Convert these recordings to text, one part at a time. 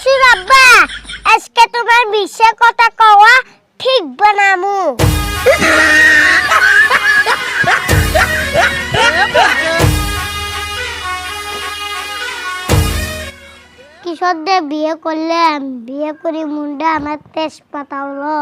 শ্বশুর আব্বা আজকে তোমার বিশ্বের কথা কওয়া ঠিক বানামু। কিশোরদের বিয়ে করলাম বিয়ে করে মুন্ডা আমার তেজ পাতা হলো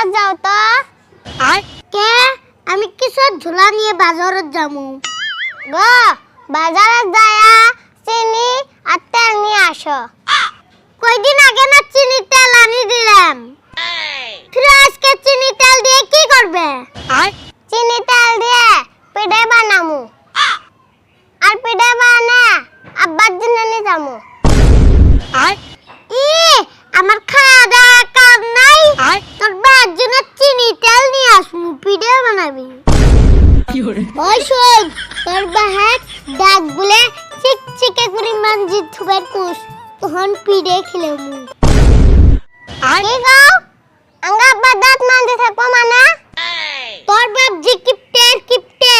নিয়ে যাও তো। কে? আমি কিসের ঝোলা নিয়ে বাজারে যাব গো বাজারে যায়া চিনি আর তেল নিয়ে আসো। কয়দিন আগে না চিনি তেল আনি দিলাম। ফিরে আজকে চিনি তেল দিয়ে কি করবে? চিনি তেল দিয়ে পিঠে বানামু। আর পিঠে বানা আব্বার জন্য নিয়ে ই আমার তোর জন্য চিনি তেল নিয়ে আসমু পিঠে বানাবি। ওই শোন তোর বাহার ডাক বলে চিকচিকে করে মানজি থুবার কুস তখন পিঠে খেলে মু। কি গাও আঙ্গা বাদাত মানজি থাকব মানা? তোর বাপ জি কিপটে কিপটে।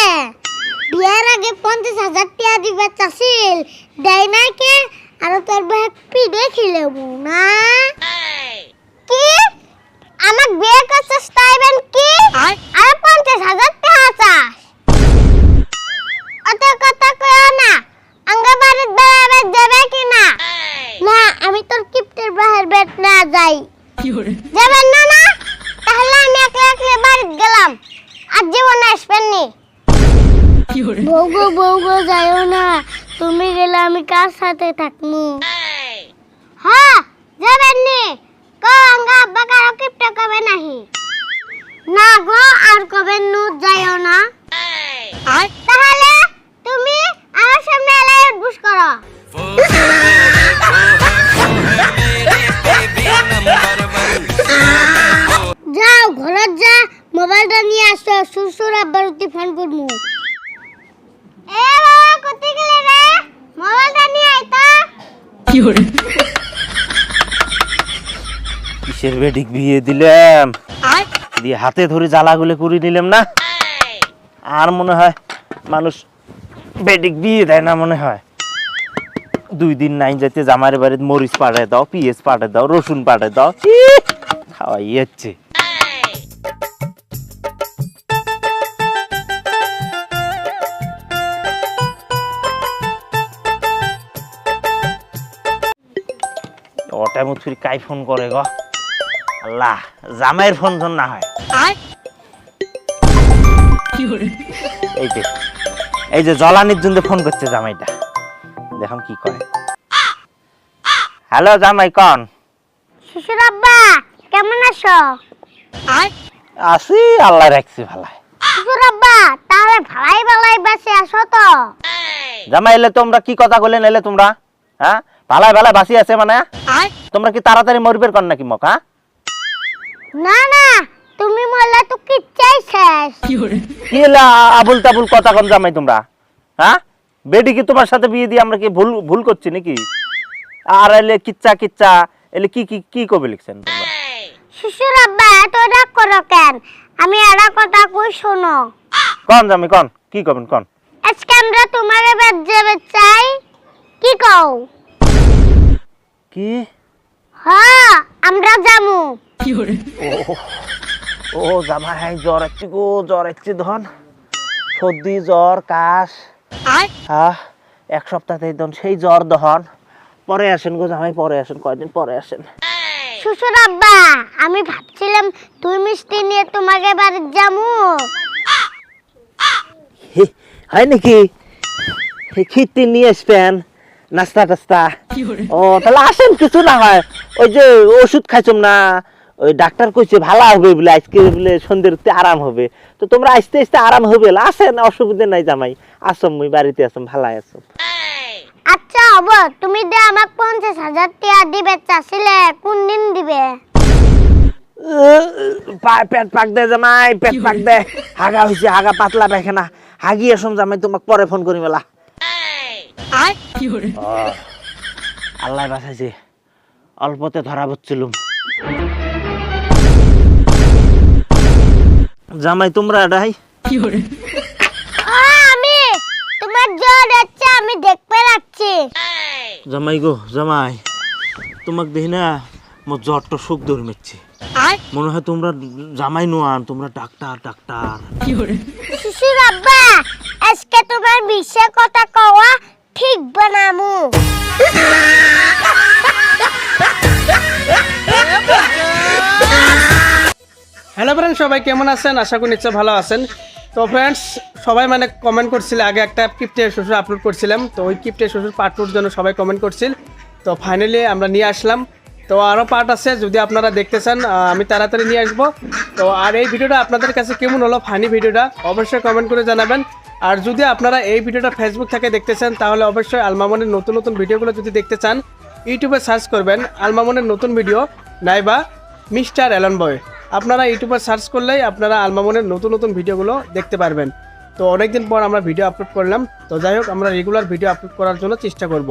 বিয়ার আগে পঞ্চাশ হাজার টাকা দিবে চাষিল দেয় নাই কে? আর তোর বাপ পিঠে খেলে মু না? কি? আমার বিয়ে করছিস তাইবেন কি আর পঞ্চাশ হাজার টাকা চাস অত কথা কয় না আঙ্গা বাড়ির বেড়াবে যাবে কি না না আমি তোর কিপ্টের বাহির বেট না যাই যাবেন না না? তাহলে আমি একলা একলা বাড়িতে গেলাম। আর জীবনে আসবেন নি। বউগো বউগো যাইও না। তুমি গেলে আমি কার সাথে থাকমু? হ্যাঁ যাবেন নি। কো আঙ্গা আব্বা কারও কিপটে কবে নাহি? না গো আর কবে নু যাইও না। তাহলে মোবাইলটা নিয়ে আসো শ্বশুর আব্বার উঠে ফোন করব। এ বাবা কোথায় গেলে রে? মোবাইলটা নিয়ে আয় তো। কিসের বেডিক বিয়ে দিলাম? দিয়ে হাতে ধরে জ্বালাগুলো করে নিলাম না? আর মনে হয় মানুষ বেডিক বিয়ে দেয় না মনে হয়। দুই দিন নাই যাইতে জামাইয়ের বাড়িতে মরিচ পাঠায় দাও পিঁয়াজ পাঠায় দাও রসুন পাঠায় দাও খাওয়াই যাচ্ছে। মুথুরি কাই ফোন করে গো? আল্লাহ জামাইয়ের ফোন না হয়। এই যে এই যে জলানির জন্য ফোন করছে জামাইটা। দেখুন কি করে। হ্যালো জামাই কন? শ্বশুর আব্বা কেমন আছো? আছি আল্লাহ রাখছি ভালাই। শ্বশুর আব্বা তাহলে ভালাই ভালাই বাসে আসো তো। জামাই এলে তোমরা কি কথা বললেন এলে তোমরা? হ্যাঁ? ভালাই ভালাই বাসি আছে মানে? তোমরা কি তাড়াতাড়ি মরবের কর নাকি মক হ্যাঁ না না তুমি মরলে তো শেষ। কি হলো? আ- আবুল তাবুল কথা কম জামাই তোমরা হ্যাঁ বেডি কি তোমার সাথে বিয়ে দিয়ে আমরা কি ভুল ভুল করছি নাকি? আর এলে কিচ্ছা কিচ্ছা এলে কি কি কি কবে লিখছেন? শ্বশুর আব্বা এত রাগ করো কেন? আমি একটা কথা কই শোনো। কন জামাই কন কি করবেন কন? আজকে আমরা তোমার এবার যাবে চাই কি কও? কি? হ্যাঁ আমরা যামু। ও ও জামাই জ্বর আসছে গো জ্বর আসছে ধন। সর্দি জ্বর কাশ। আহ এক সপ্তাহতে ধন সেই জ্বর দহন পরে আসেন গো জামাই পরে আসেন কয়দিন পরে আসেন। শ্বশুর আব্বা আমি ভাবছিলাম তুই মিষ্টি নিয়ে তোমাকে বাড়ি যামু। হয় নাকি? খিট্টি নিয়ে আসবেন? নাস্তা টাস্তা। ও তাহলে আসেন কিছু না হয়। ওই যে ওষুধ খাইছম না ওই ডাক্তার কইছে ভালো হবে বলে আজকে বলে সন্ধ্যেতে আরাম হবে। তো তোমরা আস্তে আস্তে আরাম হবে আসেন অসুবিধা নাই জামাই। আসম মুই বাড়িতে আসম ভালো আসম আচ্ছা হব তুমি দে আমাক পঞ্চাশ হাজার টাকা দিবে চাষিলে কোন দিন দিবে? পেট পাক দে জামাই পেট পাক দে। হাগা হইছে হাগা পাতলা পায়খানা হাগি আসম জামাই তোমাক পরে ফোন করি মেলা আল্লাহ বাঁচাইছে। অল্পতে ধরা পড়ছিলুম জামাই তোমরা এটাই আমি তোমার জ্বর হচ্ছে আমি দেখতে পাচ্ছি। জামাই গো জামাই তোমাক দেখি না মোর জ্বরটা সুখ মনে হয় তোমরা জামাই নোয়ান তোমরা ডাক্তার ডাক্তার। শিশুর আব্বা আজকে তোমার বিশ্বের কথা কওয়া ঠিক বানামু হ্যালো ফ্রেন্ডস সবাই কেমন আছেন? আশা করি নিশ্চয় ভালো আছেন। তো ফ্রেন্ডস সবাই মানে কমেন্ট করছিল, আগে একটা কিপ্টে শ্বশুর আপলোড করছিলাম। তো ওই কিপ্টে শ্বশুর পার্ট টুর জন্য সবাই কমেন্ট করছিল। তো ফাইনালি আমরা নিয়ে আসলাম। তো আরও পার্ট আছে, যদি আপনারা দেখতে চান আমি তাড়াতাড়ি নিয়ে আসব। তো আর এই ভিডিওটা আপনাদের কাছে কেমন হলো ফানি ভিডিওটা অবশ্যই কমেন্ট করে জানাবেন। আর যদি আপনারা এই ভিডিওটা ফেসবুক থেকে দেখতে চান, তাহলে অবশ্যই আলমামনের নতুন নতুন ভিডিওগুলো যদি দেখতে চান, ইউটিউবে সার্চ করবেন আলমামনের নতুন ভিডিও, নাইবা মিস্টার অ্যালন বয়। আপনারা ইউটিউবে সার্চ করলেই আপনারা আলমামনের নতুন নতুন ভিডিওগুলো দেখতে পারবেন। তো অনেকদিন পর আমরা ভিডিও আপলোড করলাম। তো যাই হোক, আমরা রেগুলার ভিডিও আপলোড করার জন্য চেষ্টা করব।